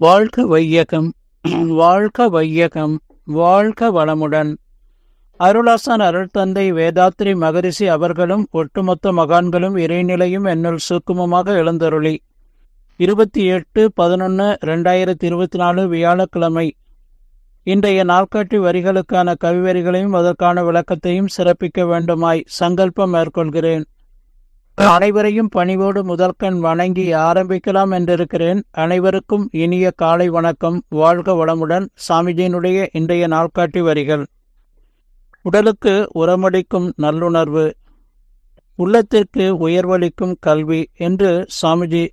வாழ்க வையகம் வாழ்க வையகம் வாழ்க வளமுடன். அருளாசன் அருள் தந்தை வேதாத்ரி மகரிஷி அவர்களும் ஒட்டுமொத்த மகான்களும் இறைநிலையும் என்னுள் சுக்குமமாக எழுந்தருளி. இருபத்தி எட்டு பதினொன்று ரெண்டாயிரத்தி இருபத்தி நாலு வியாழக்கிழமை. இன்றைய நாட்காட்டி வரிகளுக்கான கவிவரிகளையும் அதற்கான விளக்கத்தையும் சிறப்பிக்க வேண்டுமாய் சங்கல்பம் மேற்கொள்கிறேன். அனைவரையும் பணிவோடு முதற்கண் வணங்கி ஆரம்பிக்கலாம் என்றிருக்கிறேன். அனைவருக்கும் இனிய காலை வணக்கம். வாழ்க வளமுடன் சாமிஜியினுடைய இன்றைய நாள்காட்டி வரிகள். உடலுக்கு உரமளிக்கும் நல்லுணர்வு. உள்ளத்திற்கு உயர்வளிக்கும் கல்வி என்று சாமிஜி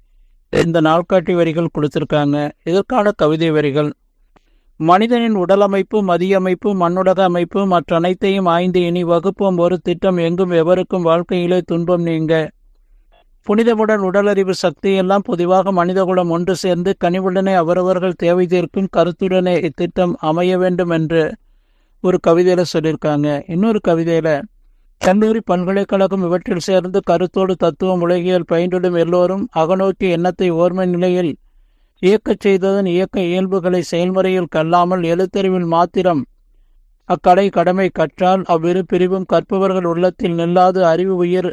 இந்த நாள்காட்டி வரிகள் கொடுத்திருக்காங்க. இதற்கான கவிதை வரிகள். மனிதனின் உடலமைப்பு மதியமைப்பு மண்ணுலக அமைப்பு மற்ற அனைத்தையும் ஆய்ந்து இனி வகுப்போம். ஒரு திட்டம் எங்கும் எவருக்கும் வாழ்க்கையிலே துன்பம் நீங்க. புனிதமுடன் உடலறிவு சக்தியெல்லாம் பொதுவாக மனிதகுலம் ஒன்று சேர்ந்து கனிவுடனே அவரவர்கள் தேவை தீர்க்கும் கருத்துடனே இத்திட்டம் அமைய வேண்டும் என்று ஒரு கவிதையில சொல்லியிருக்காங்க. இன்னொரு கவிதையில கல்லூரி பல்கலைக்கழகம் இவற்றில் சேர்ந்து கருத்தோடு தத்துவம் உலகியல் பயின்றிடும் எல்லோரும் அகநோக்கி எண்ணத்தை ஓர்மை நிலையில் இயக்கச் செய்ததன் இயக்க இயல்புகளை செயல்முறையில் கல்லாமல் எழுத்தறிவில் மாத்திரம் அக்கடை கடமை கற்றால் அவ்விரு பிரிவும் கற்பவர்கள் உள்ளத்தில் நில்லாது அறிவு உயிர்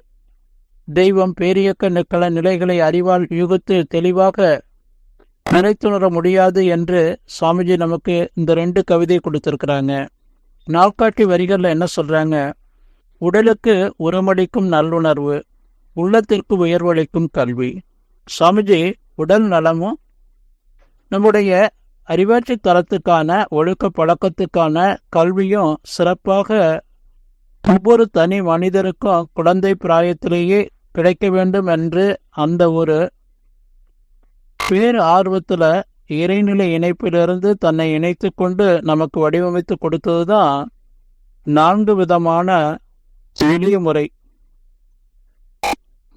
தெய்வம் பேரியக்க நிக்கல நிலைகளை அறிவால் யுகத்து தெளிவாக நினைத்துணர முடியாது என்று சுவாமிஜி நமக்கு இந்த ரெண்டு கவிதை கொடுத்திருக்கிறாங்க. நாட்காட்டி வரிகளில் என்ன சொல்றாங்க? உடலுக்கு உரமளிக்கும் நல்லுணர்வு உள்ளத்திற்கு உயர்வளிக்கும் கல்வி. சுவாமிஜி உடல் நலமும் நம்முடைய அறிவாற்றி தரத்துக்கான ஒழுக்க பழக்கத்துக்கான கல்வியும் சிறப்பாக ஒவ்வொரு தனி மனிதருக்கும் குழந்தை பிராயத்திலேயே கிடைக்க வேண்டும் என்று அந்த ஒரு பேர் ஆர்வத்தில் இறைநிலை இணைப்பிலிருந்து தன்னை இணைத்து கொண்டு நமக்கு வடிவமைத்து கொடுத்தது தான் நான்கு விதமான எளிய முறை.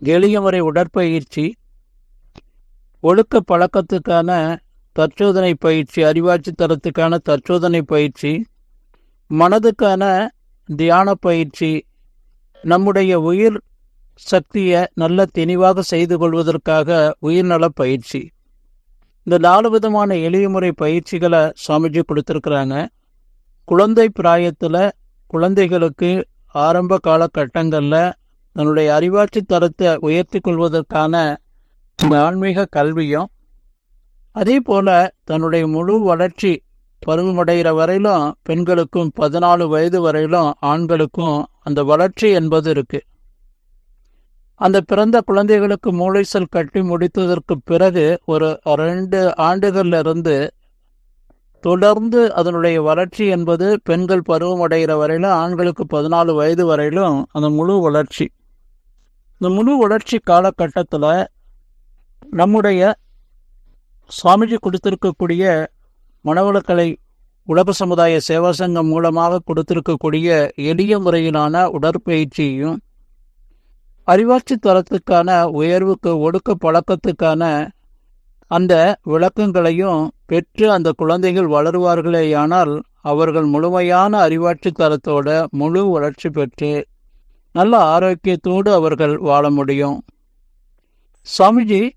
எளிய முறை உடற்பயிற்சி ஒழுக்க பழக்கத்துக்கான தற்சோதனை பயிற்சி அறிவாட்சி தரத்துக்கான தற்சோதனை பயிற்சி மனதுக்கான தியான பயிற்சி நம்முடைய உயிர் சக்தியை நல்ல தெளிவாக செய்து கொள்வதற்காக உயிர்நல பயிற்சி. இந்த நாலு விதமான எளிய முறை பயிற்சிகளை சுவாமிஜி கொடுத்துருக்குறாங்க. குழந்தை பிராயத்தில் குழந்தைகளுக்கு ஆரம்ப காலகட்டங்களில் தன்னுடைய அறிவாட்சி தரத்தை உயர்த்தி கொள்வதற்கான ஆன்மீக கல்வியும் அதே போல தன்னுடைய முழு வளர்ச்சி பருவமடைகிற வரையிலும் பெண்களுக்கும் பதினாலு வயது வரையிலும் ஆண்களுக்கும் அந்த வளர்ச்சி என்பது இருக்கு. அந்த பிறந்த குழந்தைகளுக்கு மூளைசல் கட்டி முடித்ததற்கு பிறகு ஒரு ரெண்டு ஆண்டுகள்ல இருந்து தொடர்ந்து அதனுடைய வளர்ச்சி என்பது பெண்கள் பருவம் அடைகிற வரையிலும் ஆண்களுக்கு பதினாலு வயது வரையிலும் அந்த முழு வளர்ச்சி. இந்த முழு வளர்ச்சி காலகட்டத்தில் நம்முடைய சுவாமிஜி கொடுத்திருக்கக்கூடிய மனவளக்கலை உலக சமுதாய சேவா சங்கம் மூலமாக கொடுத்திருக்கக்கூடிய எளிய முறையிலான உடற்பயிற்சியையும் அறிவாட்சி தரத்துக்கான உயர்வுக்கு ஒடுக்க பழக்கத்துக்கான அந்த விளக்கங்களையும் பெற்று அந்த குழந்தைகள் வளருவார்களேயானால் அவர்கள் முழுமையான அறிவாட்சி தரத்தோட முழு வளர்ச்சி பெற்று நல்ல ஆரோக்கியத்தோடு அவர்கள் வாழ முடியும். சுவாமிஜி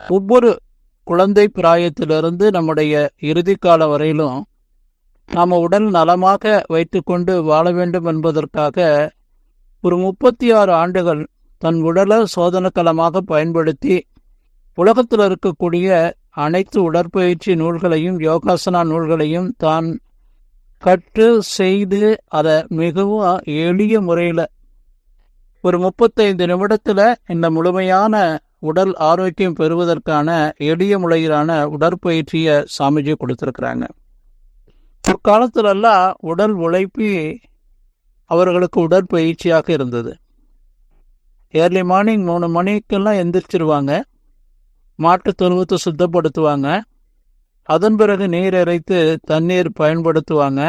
ஒவ்வொரு குழந்தை பிராயத்திலிருந்து நம்முடைய இறுதி வரையிலும் நாம் உடல் நலமாக வைத்துக்கொண்டு வாழ வேண்டும் என்பதற்காக ஒரு முப்பத்தி ஆறு ஆண்டுகள் தன் உடலை சோதனக்கலமாக பயன்படுத்தி உலகத்தில் இருக்கக்கூடிய அனைத்து உடற்பயிற்சி நூல்களையும் யோகாசனா நூல்களையும் தான் கற்று செய்து அதை மிகவும் எளிய முறையில் ஒரு முப்பத்தைந்து நிமிடத்தில் இந்த முழுமையான உடல் ஆரோக்கியம் பெறுவதற்கான எளிய முறையிலான உடற்பயிற்சியை சாமிஜி கொடுத்துருக்குறாங்க. பிற்காலத்திலெல்லாம் உடல் உழைப்பி அவர்களுக்கு உடற்பயிற்சியாக இருந்தது. ஏர்லி மார்னிங் மூணு மணிக்கெல்லாம் எந்திரிச்சிருவாங்க. மாட்டு தொழுவத்தை சுத்தப்படுத்துவாங்க. அதன் பிறகு நீர் இறைத்து தண்ணீர் பயன்படுத்துவாங்க.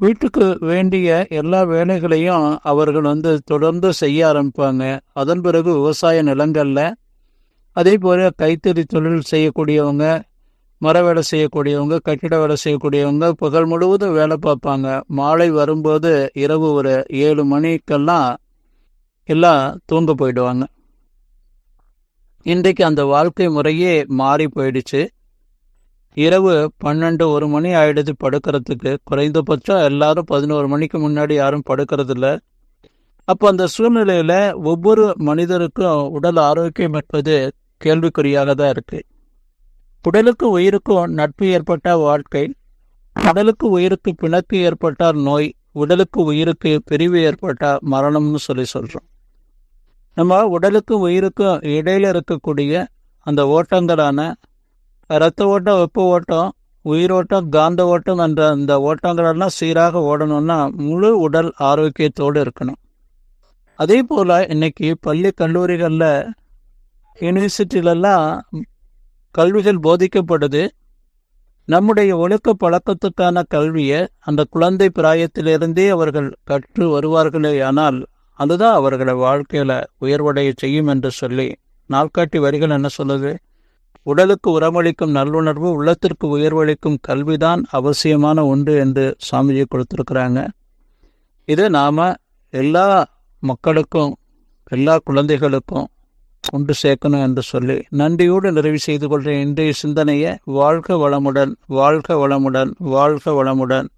வீட்டுக்கு வேண்டிய எல்லா வேலைகளையும் அவர்கள் வந்து தொடர்ந்து செய்ய ஆரம்பிப்பாங்க. அதன் பிறகு விவசாய நிலங்களில் அதே போல் கைத்தறி தொழில் செய்யக்கூடியவங்க மர வேலை செய்யக்கூடியவங்க கட்டிட வேலை செய்யக்கூடியவங்க பகல் முழுவதும் வேலை பார்ப்பாங்க. மாலை வரும்போது இரவு ஒரு ஏழு மணிக்கெல்லாம் எல்லாம் தூங்க போயிடுவாங்க. இன்றைக்கு அந்த வாழ்க்கை முறையே மாறி போயிடுச்சு. இரவு பன்னெண்டு ஒரு மணி ஆயிடுது படுக்கிறதுக்கு. குறைந்தபட்சம் எல்லாரும் பதினோரு மணிக்கு முன்னாடி யாரும் படுக்கிறதில்ல. அப்போ அந்த சூழ்நிலையில் ஒவ்வொரு மனிதருக்கும் உடல் ஆரோக்கியம் என்பது கேள்விக்குறியாக தான் இருக்கு. உடலுக்கும் உயிருக்கும் நட்பு ஏற்பட்ட வாழ்க்கை. உடலுக்கு உயிருக்கு பிணக்கு ஏற்பட்டால் நோய். உடலுக்கு உயிருக்கு பிரிவு ஏற்பட்டால் மரணம்னு சொல்லி சொல்கிறோம் நம்ம உடலுக்கும் உயிருக்கும் இடையில இருக்கக்கூடிய அந்த ஓட்டங்களான ரத்த ஓட்டம் வெப்ப ஓட்டம் உயிரோட்டம் காந்த ஓட்டம் என்ற அந்த ஓட்டங்களெல்லாம் சீராக ஓடணும்னா முழு உடல் ஆரோக்கியத்தோடு இருக்கணும். அதே போல் இன்னைக்கு பள்ளி கல்லூரிகளில் யூனிவர்சிட்டிலெல்லாம் கல்விகள் போதிக்கப்படுது. நம்முடைய ஒழுக்க பழக்கத்துக்கான கல்வியை அந்த குழந்தை பிராயத்திலிருந்தே அவர்கள் கற்று வருவார்களே ஆனால் அதுதான் அவர்களை வாழ்க்கையில் உயர்வடைய செய்யும் என்று சொல்லி நாள்காட்டி வரிகள் என்ன சொல்லுது? உடலுக்கு உரமளிக்கும் நல்லுணர்வு உள்ளத்திற்கு உயர்வளிக்கும் கல்விதான் அவசியமான ஒன்று என்று சாமிஜி கொடுத்துருக்குறாங்க. இது நாம் எல்லா மக்களுக்கும் எல்லா குழந்தைகளுக்கும் கொண்டு சேர்க்கணும் என்று சொல்லி நன்றியோடு நிறைவு செய்து கொள்கிற இன்றைய சிந்தனையை வாழ்க வளமுடன் வாழ்க வளமுடன் வாழ்க வளமுடன்.